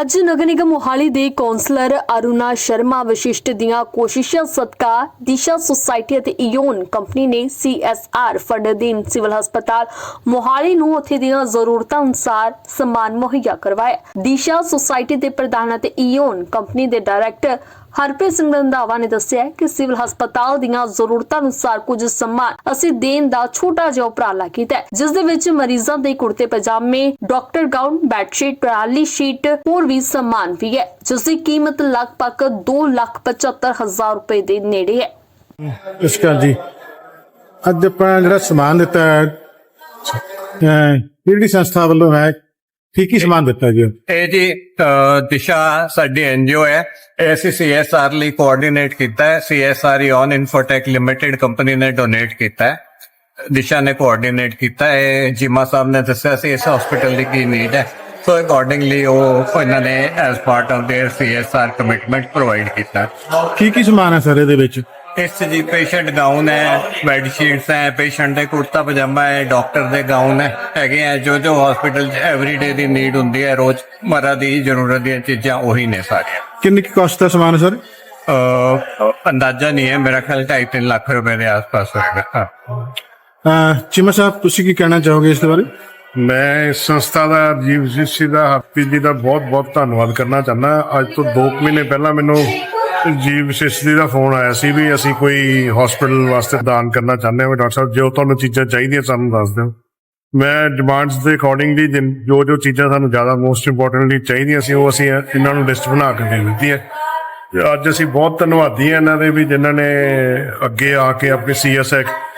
ਅੱਜ ਨਗਰ ਨਿਗਮ ਮੋਹਾਲੀ ਦੇ ਕੌਂਸਲਰ ਅਰੁਣਾ ਸ਼ਰਮਾ ਵਿਸ਼ਿਸ਼ਟ ਦੀਆਂ ਕੋਸ਼ਿਸ਼ਾਂ ਸਦਕਾ ਦਿਸ਼ਾ ਸੁਸਾਇਟੀ ਅਤੇ ਇਓਨ ਕੰਪਨੀ ਨੇ ਸੀਐਸਆਰ ਫੰਡ ਅਧੀਨ ਸਿਵਲ ਹਸਪਤਾਲ ਮੋਹਾਲੀ ਨੂੰ ਉੱਥੇ ਦੀਆਂ ਜ਼ਰੂਰਤਾਂ ਅਨੁਸਾਰ ਸਮਾਨ ਮੁਹੱਈਆ ਕਰਵਾਇਆ। ਦਿਸ਼ਾ ਸੁਸਾਇਟੀ ਦੇ ਪ੍ਰਧਾਨ ਅਤੇ ਇਓਨ ਕੰਪਨੀ ਦੇ ਡਾਇਰੈਕਟਰ ਹਰਪ੍ਰੀਤ ਸਿੰਘ ਰੰਧਾਵਾ ਨੇ ਦੱਸਿਆ ਕਿ ਸਿਵਲ ਹਸਪਤਾਲ ਦੀਆਂ ਜ਼ਰੂਰਤਾਂ ਅਨੁਸਾਰ ਕੁਝ ਸਮਾਨ ਅਸੀਂ ਦੇਣ ਦਾ ਛੋਟਾ ਜਿਹਾ ਉਪਰਾਲਾ ਕੀਤਾ ਜਿਸ ਦੇ ਵਿੱਚ ਮਰੀਜ਼ਾਂ ਦੇ ਕੁੜਤੇ ਪਜਾਮੇ, doctor gown, bedsheet, trolley sheet, ਹੋਰ ਵੀ ਸਮਾਨ ਵੀ ਹੈ, ਜਿਸ ਦੀ ਕੀਮਤ ਲਗਭਗ 275000 ਰੁਪਏ ਦੇ ਨੇੜੇ ਹੈ। ਨਮਸਕਾਰ ਜੀ ਅੱਜ ਆਪਾਂ ਜਿਹੜਾ ਸਮਾਨ ਦਿੱਤਾ ਹੈ, ਅਹ ਕਿਹੜੀ ਸੰਸਥਾ ਵੱਲੋਂ ਹੈ ਕੀ ਕੀ ਸਮਾਨ ਦਿੱਤਾ ਜੀ ਇਹ ਜੀ ਅ, ਦਿਸ਼ਾ ਸਾਡੀ ਐਨਜੀਓ ਹੈ ਇਹ ਅਸੀਂ ਸੀਐਸਆਰ ਲਈ ਕੋਆਰਡੀਨੇਟ ਕੀਤਾ ਹੈ CSR on Infotech limited company ਨੇ ਡੋਨੇਟ ਕੀਤਾ ਹੈ ਦਿਸ਼ਾ ਨੇ ਕੋਆਰਡੀਨੇਟ ਕੀਤਾ ਹੈ ਜੀਮਾ ਸਾਹਿਬ ਨੇ ਦੱਸਿਆ ਸੀ ਇਸ ਹਸਪੀਟਲ ਦੀ ਕੀ ਨੀਡ ਹੈ ਸੋ ਅਕੋਰਡਿੰਗਲੀ ਉਹ ਇਹਨਾਂ ਨੇ as part of their CSR commitment provide ਕੀਤਾ ਕੀ ਕੀ ਸਮਾਨ ਹੈ ਸਰ ਇਹਦੇ ਵਿੱਚ ਇਸ ਜੀ ਪੇਸ਼ੈਂਟ ਗਾਊਨ ਹੈ ਬੈੱਡ ਸ਼ੀਟਸ ਹੈ ਪੇਸ਼ੈਂਟ ਦੇ ਕੁੜਤਾ ਪਜਾਮਾ ਹੈ ਡਾਕਟਰ ਦੇ ਗਾਊਨ ਹੈ ਹੈਗੇ ਆ ਜੋ ਜੋ ਹਸਪੀਟਲ 'ਚ ਐਵਰੀਡੇ ਦੀ ਨੀਡ ਹੁੰਦੀ ਹੈ ਰੋਜ਼ ਮਰਾ ਦੀ ਜ਼ਰੂਰਤ ਦੀਆਂ ਚੀਜ਼ਾਂ ਉਹੀ ਨੇ ਸਾਰੀਆਂ। ਕਿੰਨੀ ਕੀ ਕਾਸਟ ਦਾ ਸਮਾਨ ਹੈ ਸਰ ਅਹ ਅੰਦਾਜ਼ਾ ਨਹੀਂ ਹੈ ਮੇਰਾ ਖਿਆਲ 2.5 ਲੱਖ ਰੁਪਏ ਦੇ ਆਸ-ਪਾਸ ਹੋਏਗਾ ਹਾਂ। ਅਹ ਚੀਮਾ ਸਾਹਿਬ ਤੁਸੀਂ ਕੀ ਕਹਿਣਾ ਚਾਹੋਗੇ ਇਸ ਦੇ ਬਾਰੇ? ਮੈਂ ਇਸ ਸੰਸਥਾ ਦਾ ਜੀਵ ਜੀ ਦਾ ਹਰਪ੍ਰੀਤ ਜੀ ਦਾ ਬਹੁਤ ਬਹੁਤ ਧੰਨਵਾਦ ਕਰਨਾ ਚਾਹੁੰਦਾ। ਅੱਜ ਤੋਂ 2 ਮਹੀਨੇ ਪਹਿਲਾਂ ਮੈਨੂੰ ਜੀ ਜੀ ਦਾ ਫੋਨ ਆਇਆ ਸੀ ਵੀ ਅਸੀਂ ਕੋਈ ਹਸਪੀਟਲ ਵਾਸਤੇ ਦਾਨ ਕਰਨਾ ਚਾਹੁੰਦੇ ਹਾਂ ਵੀ ਡਾਕਟਰ ਸਾਹਿਬ, ਜੋ ਤੁਹਾਨੂੰ ਚੀਜ਼ਾਂ ਚਾਹੀਦੀਆਂ ਸਾਨੂੰ ਦੱਸ ਦਿਓ। ਮੈਂ ਡਿਮਾਂਡਸ ਦੇ ਅਕੋਰਡਿੰਗਲੀ ਜੋ ਜੋ ਚੀਜ਼ਾਂ ਸਾਨੂੰ ਜ਼ਿਆਦਾ ਮੋਸਟ ਇੰਪੋਰਟੈਂਟਲੀ ਚਾਹੀਦੀਆਂ ਸੀ, ਉਹ ਅਸੀਂ ਇਹਨਾਂ ਨੂੰ ਲਿਸਟ ਬਣਾ ਕੇ ਦੇ ਦਿੱਤੀ ਹੈ। ਅੱਜ ਅਸੀਂ ਬਹੁਤ ਧੰਨਵਾਦੀ ਹਾਂ ਇਹਨਾਂ ਦੇ ਵੀ ਜਿਨ੍ਹਾਂ ਨੇ ਅੱਗੇ ਆ ਕੇ ਆਪਣੀ ਸੀਐਸ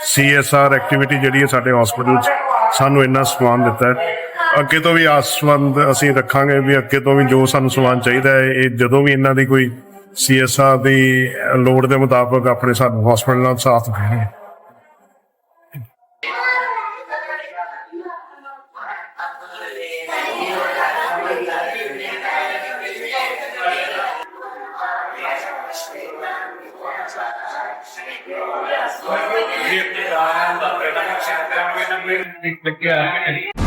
ਸੀਐਸਆਰ ਐਕਟੀਵਿਟੀ ਜਿਹੜੀ ਹੈ ਸਾਡੇ ਹਸਪੀਟਲ 'ਚ ਸਾਨੂੰ ਇੰਨਾ ਸਮਾਨ ਦਿੱਤਾ ਹੈ। ਅੱਗੇ ਤੋਂ ਵੀ ਆਸਵੰਦ ਅਸੀਂ ਰੱਖਾਂਗੇ ਵੀ ਅੱਗੇ ਤੋਂ ਵੀ ਜੋ ਸਾਨੂੰ ਸਮਾਨ ਚਾਹੀਦਾ ਹੈ, ਇਹ ਜਦੋਂ ਵੀ ਇਹਨਾਂ ਦੀ ਕੋਈ ਸੀਐਸਆਰ ਦੀ ਲੋੜ ਦੇ ਮੁਤਾਬਕ ਆਪਣੇ ਸਾਨੂੰ ਹਸਪੀਟਲ ਨਾਲ ਸਾਥ ਦੇਣਗੇ ਲੱਗਿਆ।